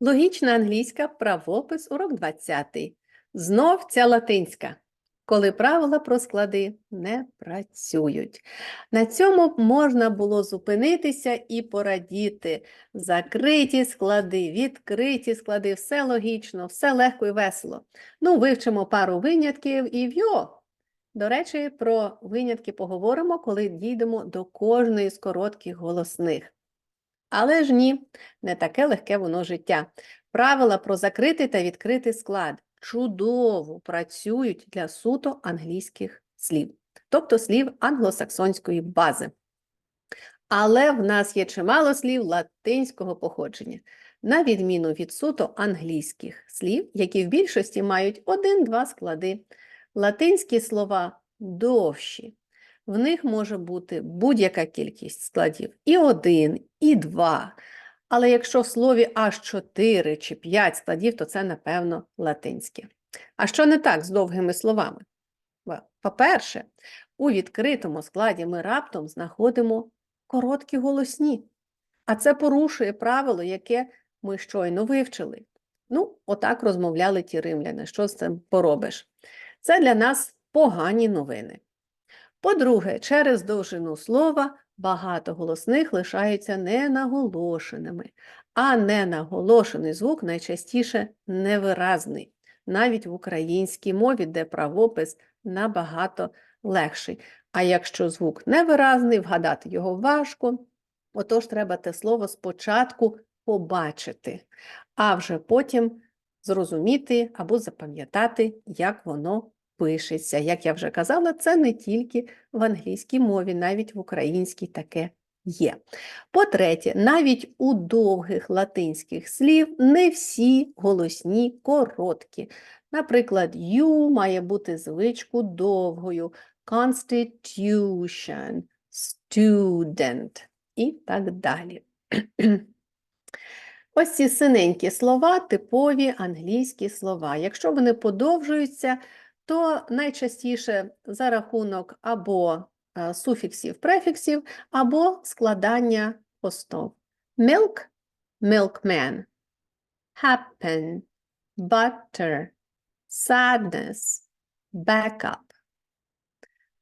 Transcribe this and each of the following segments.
Логічна англійська правопис урок 20. Знов ця латинська. Коли правила про склади не працюють. На цьому можна було зупинитися і порадіти. Закриті склади, відкриті склади, все логічно, все легко і весело. Ну, вивчимо пару винятків і вйо! До речі, про винятки поговоримо, коли дійдемо до кожної з коротких голосних. Але ж ні, не таке легке воно життя. Правила про закритий та відкритий склад чудово працюють для суто англійських слів, тобто слів англосаксонської бази. Але в нас є чимало слів латинського походження, на відміну від суто англійських слів, які в більшості мають один-два склади. Латинські слова довші, в них може бути будь-яка кількість складів і один, і два. Але якщо в слові аж 4 чи 5 складів, то це, напевно, латинське. А що не так з довгими словами? По-перше, у відкритому складі ми раптом знаходимо короткі голосні, а це порушує правило, яке ми щойно вивчили. Ну, отак розмовляли ті римляни. Що з цим поробиш? Це для нас погані новини. По-друге, через довжину слова багато голосних лишаються ненаголошеними, а ненаголошений звук найчастіше невиразний, навіть в українській мові, де правопис набагато легший. А якщо звук невиразний, вгадати його важко, отож треба те слово спочатку побачити, а вже потім зрозуміти або запам'ятати, як воно пишеться. Як я вже казала, це не тільки в англійській мові, навіть в українській таке є. По-третє, навіть у довгих латинських слів не всі голосні короткі. Наприклад, you має бути звичку довгою, constitution, student і так далі. Ось ці синенькі слова типові англійські слова. Якщо вони подовжуються, то найчастіше за рахунок або е, суфіксів, префіксів, або складання основ. Milk – milkman, happen, butter, sadness, backup.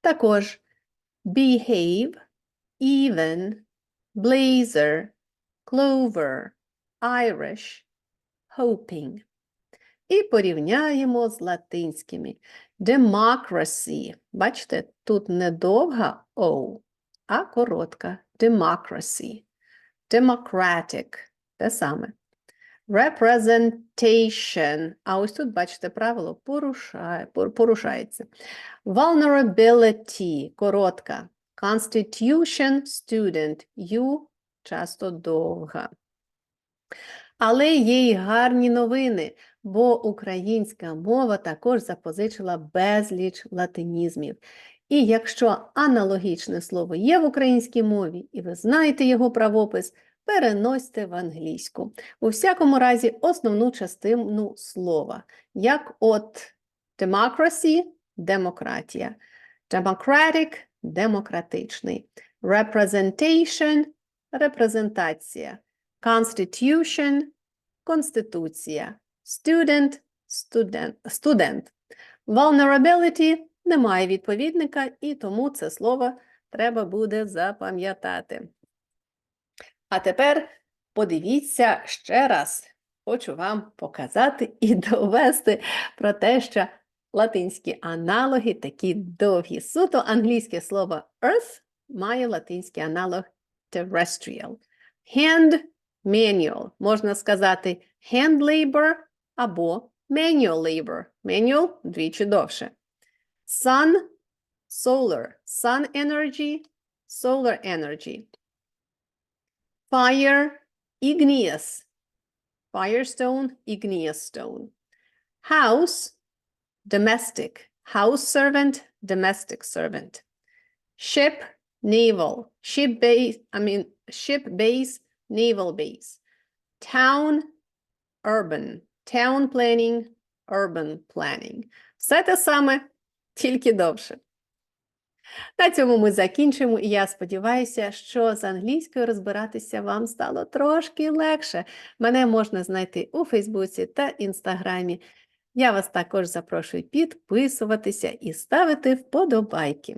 Також behave, even, blazer, clover, Irish, hoping. І порівняємо з латинськими. Democracy. Бачите, тут не довга O, а коротка. Democracy. Democratic. Те саме. Representation. А ось тут, бачите, правило порушає, порушається. Vulnerability. Коротка. Constitution. Student. U часто довга. Але є й гарні новини, бо українська мова також запозичила безліч латинізмів. І якщо аналогічне слово є в українській мові, і ви знаєте його правопис, переносьте в англійську. У всякому разі, основну частину слова, як от democracy – демократія, democratic – демократичний, representation – репрезентація, Constitution – Конституція. Student – студент. студент. Vulnerability – немає відповідника, і тому це слово треба буде запам'ятати. А тепер подивіться ще раз. Хочу вам показати і довести про те, що латинські аналоги такі довгі. Суто англійське слово earth має латинський аналог terrestrial. Hand manual. Можна сказати hand labor або manual labor. Manual двічі довше. Sun, solar. Sun energy, solar energy. Fire, igneous. Firestone, igneous stone. House, domestic. House servant, domestic servant. Ship, naval. Ship base, I mean, ship base, naval base. Town, urban. Town planning, urban planning. Все те саме, тільки довше. На цьому ми закінчимо, і я сподіваюся, що з англійською розбиратися вам стало трошки легше. Мене можна знайти у Фейсбуці та Інстаграмі. Я вас також запрошую підписуватися і ставити вподобайки.